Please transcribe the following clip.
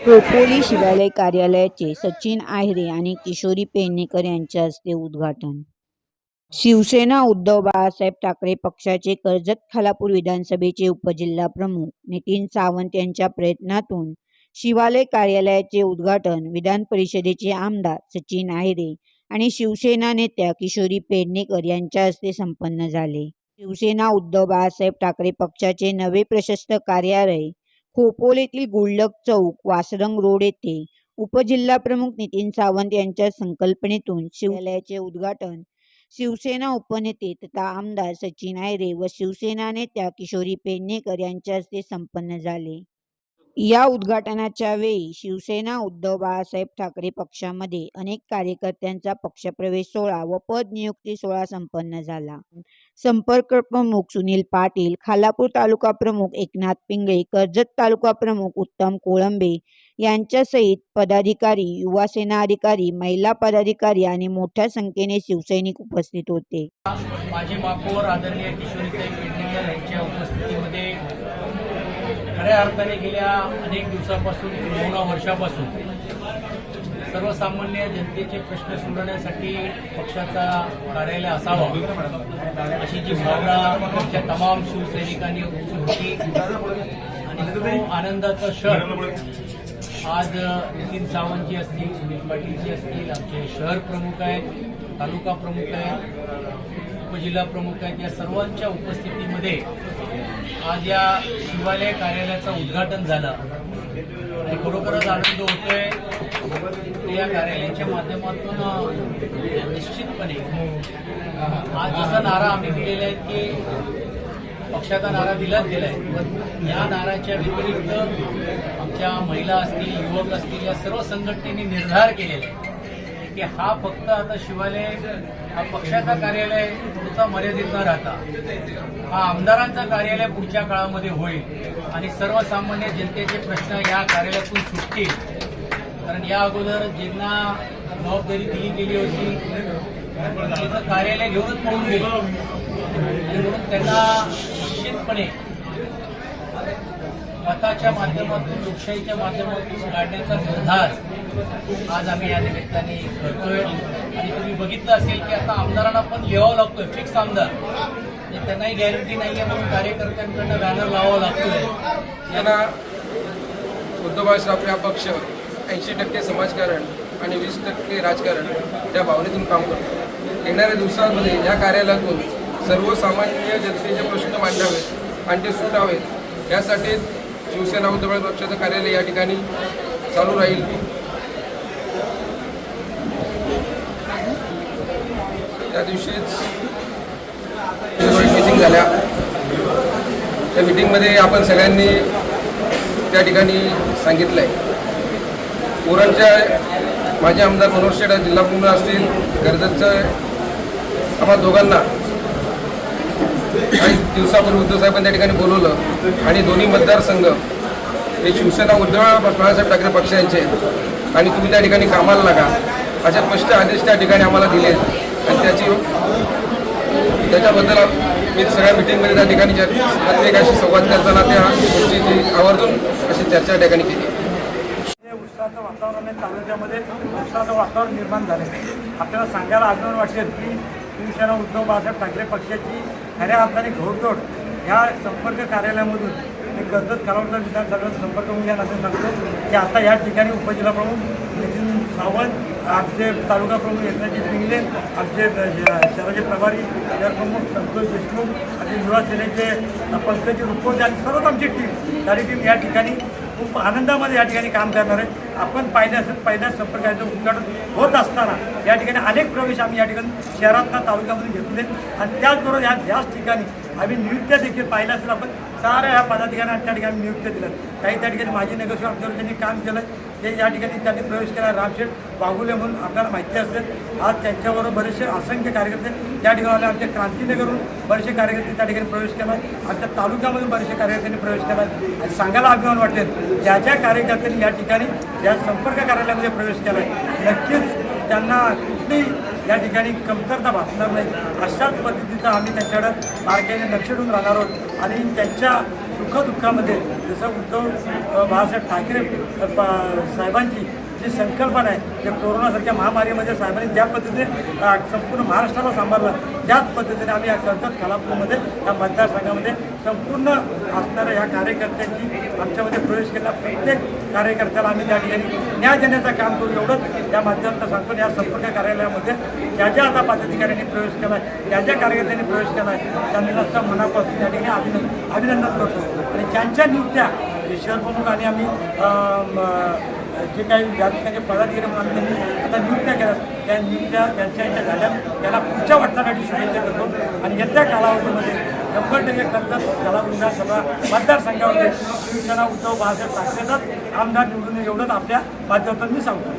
खोपोली शिवालय कार्यालयाचे सचिन आहिरे आणि किशोरी पेडणेकर यांच्या हस्ते उद्घाटन. शिवसेना उद्धव बाळासाहेब ठाकरे पक्षाचे कर्जत खालापूर विधानसभेचे उपजिल्हाप्रमुख नितीन सावंत यांच्या प्रयत्नातून शिवालय कार्यालयाचे उद्घाटन विधान परिषदेचे आमदार सचिन आहिरे आणि शिवसेना नेत्या किशोरी पेडणेकर यांच्या हस्ते संपन्न झाले. शिवसेना उद्धव बाळासाहेब ठाकरे पक्षाचे नवे प्रशस्त कार्यालय खोपोलीतील गुल्लक चौक वासरंग रोड येथे उपजिल्हाप्रमुख नितीन सावंत यांच्या संकल्पनेतून शिवालयाचे उद्घाटन शिवसेना उपनेते तथा आमदार सचिन आयरे व शिवसेना नेत्या किशोरी पेडणेकर यांच्या हस्ते संपन्न झाले. या उद्घाटनाच्या वेळी शिवसेना उद्धव बाळासाहेब ठाकरे पक्षामध्ये अनेक कार्यकर्त्यांचा पक्षप्रवेश सोहळा व पद नियुक्ती सोहळा संपन्न झाला. संपर्क प्रमुख सुनील पाटील खालापूर तालुका प्रमुख एकनाथ पिंगळे कर्जत तालुका प्रमुख उत्तम कोळंबे यांच्यासहित पदाधिकारी युवा सेना अधिकारी महिला पदाधिकारी आणि मोठ्या संख्येने शिवसैनिक उपस्थित होते. माझे महापौर आदरणीय किशोरीताई पेडणेकर यांच्या उपस्थितीमध्ये खऱ्या अर्थाने गेल्या अनेक दिवसापासून किंवा वर्षापासून सर्वसामान्य जनतेचे प्रश्न सोडवण्यासाठी पक्षाचा कार्यालय असावा अशी जी भावना आमच्या तमाम शिवसैनिकांनी होती. आणि आनंदाचा क्षण आज नितीन सावंतजी असतील सुनील पाटीलजी असतील आमचे शहर प्रमुख आहेत तालुका प्रमुख आहेत. उपजिल्हा प्रमुख आहेत. या सर्वांच्या उपस्थितीमध्ये आज या शिवालय कार्यालयाचं उद्घाटन झालं. आणि खरोखरच आनंद होतोय. ते या कार्यालयाच्या माध्यमातून निश्चितपणे आज जसा नारा आम्ही दिलेला आहे की पक्षाचा नारा दिलाच दिलाय पण या नाराच्या व्यतिरिक्त आमच्या महिला असतील युवक असतील या सर्व संघटनेने निर्धार केलेला आहे. की हा फक्त आता शिवालय हा पक्षाचा कार्यालय पुढचा मर्यादित न राहता हा आमदारांचा कार्यालय पुढच्या काळामध्ये होईल. आणि सर्वसामान्य जनतेचे प्रश्न या कार्यालयातून सुटतील. कारण या अगोदर ज्यांना जबाबदारी दिली गेली होती. त्याचं कार्यालय घेऊनच पळून गेलं. आणि म्हणून त्यांना निश्चितपणे मताच्या माध्यमातून लोकशाहीच्या माध्यमातून काढण्याचा निर्धार आज आम्ही या निमित्ताने करतोय आणि तुम्ही बघितलं असेल की आता आमदारांना पण लिहावं लागतोय फिक्स आमदार. म्हणजे त्यांनाही गॅरंटी नाही आहे म्हणून कार्यकर्त्यांकडनं बॅनर लावावं लागतोय. त्यांना उद्धव हा पक्ष ऐंशी टक्के समाजकारण आणि वीस टक्के राजकारण त्या भावनेतून काम करतो. येणाऱ्या दिवसांमध्ये या कार्यालयातून सर्वसामान्य जनतेचे प्रश्न मांडावेत आणि ते सुटावेत. यासाठी शिवसेना उद्धव पक्षाचं कार्यालय या ठिकाणी चालू राहील. त्या दिवशीच मिटिंग झाल्या. त्या मिटिंगमध्ये आपण सगळ्यांनी त्या ठिकाणी सांगितलं आहे पोरांच्या माझे आमदार मनोहर शेठ जिल्हा प्रमुख असतील कर्जतचं आम्हा दोघांना काही दिवसापूर्वी उद्धवसाहेबांनी त्या ठिकाणी बोलवलं. आणि दोन्ही मतदारसंघ हे शिवसेना उद्धव बाळासाहेब ठाकरे पक्षांचे. आणि तुम्ही त्या ठिकाणी कामाला लागा. असे स्पष्ट आदेश त्या ठिकाणी आम्हाला दिले आणि त्याची त्याच्याबद्दल मी सगळ्या मिटिंगमध्ये त्या ठिकाणी प्रत्येकाशी संवाद करताना त्या गोष्टीची आवर्जून अशी चर्चा त्या ठिकाणी केली. उत्साहाचं वातावरण आहे. तालुक्यामध्ये उत्साहाचं वातावरण निर्माण झाले आपल्याला सांगायला अभिमान वाटेल की शिवसेना उद्धव बाळासाहेब ठाकरे पक्षाची खऱ्या अर्थाने घोडदोड ह्या संपर्क कार्यालयामधून मी कर्जत खालावडचा विधानसभेचा संपर्क होऊन घ्या असं सांगतो. की आता या ठिकाणी उपजिल्हाप्रमुख नितीन सावंत आमचे तालुका प्रमुख एकनाथजी पिंगले आमचे शहराचे प्रभारी शहर प्रमुख संतोष देशमुख आणि युवा सेनेचे पंकजी रुपवते आणि सर्वच आमची टीम सारी टीम या ठिकाणी खूप आनंदामध्ये या ठिकाणी काम करणार आहे आपण पाहिल्यास पहिल्याच संपर्काचं उद्घाटन होत असताना या ठिकाणी अनेक प्रवेश आम्ही या ठिकाणी शहरातला तालुक्यामध्ये घेतले आणि त्याचबरोबर ह्या याच ठिकाणी आम्ही नियुक्त्या देखील पाहिल्या असेल आपण. साऱ्या ह्या पदाधिकाऱ्यांना त्या ठिकाणी नियुक्त्या दिल्या काही त्या ठिकाणी माजी नगरसेवक आमच्यावर त्यांनी काम केलं. ते या ठिकाणी त्यांनी प्रवेश केला. रामशेठ बागुले म्हणून आपल्याला माहिती असेल आज त्यांच्याबरोबर बरेचसे असंख्य कार्यकर्ते त्या ठिकाणी आले. आमच्या क्रांतीनगरहून बरेचसे कार्यकर्ते त्या ठिकाणी प्रवेश केला. आमच्या तालुक्यामधून बरेचसे कार्यकर्त्यांनी प्रवेश केला. आणि सांगायला अभिमान वाटेल ज्या ज्या कार्यकर्त्यांनी या ठिकाणी या संपर्क कार्यालयामध्ये प्रवेश केला आहे नक्कीच त्यांना कुठली या ठिकाणी कमतरता भासणार नाही. अशाच पद्धतीचं आम्ही त्यांच्याकडं बारकाईने लक्ष ठेवून राहणार आहोत. आणि त्यांच्या सुखदुःखामध्ये जसं उद्धव बाळासाहेब ठाकरे साहेबांची जी संकल्पना आहे त्या कोरोनासारख्या महामारीमध्ये साहेबांनी ज्या पद्धतीने संपूर्ण महाराष्ट्राला सांभाळलं त्याच पद्धतीने आम्ही या कर्जत खालापूरमध्ये या मतदारसंघामध्ये संपूर्ण असणाऱ्या या कार्यकर्त्यांची आमच्यामध्ये प्रवेश केला. प्रत्येक कार्यकर्त्याला आम्ही त्या ठिकाणी न्याय देण्याचं काम करू. एवढंच या माध्यमातून सांगतो. या संपर्क कार्यालयामध्ये ज्या ज्या आता पदाधिकाऱ्यांनी प्रवेश केला आहे ज्या ज्या कार्यकर्त्यांनी प्रवेश केला आहे त्यांना मनापासून त्या ठिकाणी अभिनंदन अभिनंदन करतो. आणि ज्यांच्या नियुक्त्या हे प्रमुख आणि आम्ही जे काही ज्या ठिकाणी पदाधिकारी म्हणून त्यांनी आता नियुक्त्या केल्या त्या नियुक्त्या त्यांच्या याच्या झाल्या त्याला पुढच्या वाटचालीसाठी शुभेच्छा करतो आणि येत्या कालावधीमध्ये शंभर टक्के कर्जत कला विधानसभा मतदारसंघामध्ये शिवसेना उद्धव बाळासाहेब ठाकरेचाच आमदार निवडून एवढंच आपल्या माध्यमातून मी सांगतो.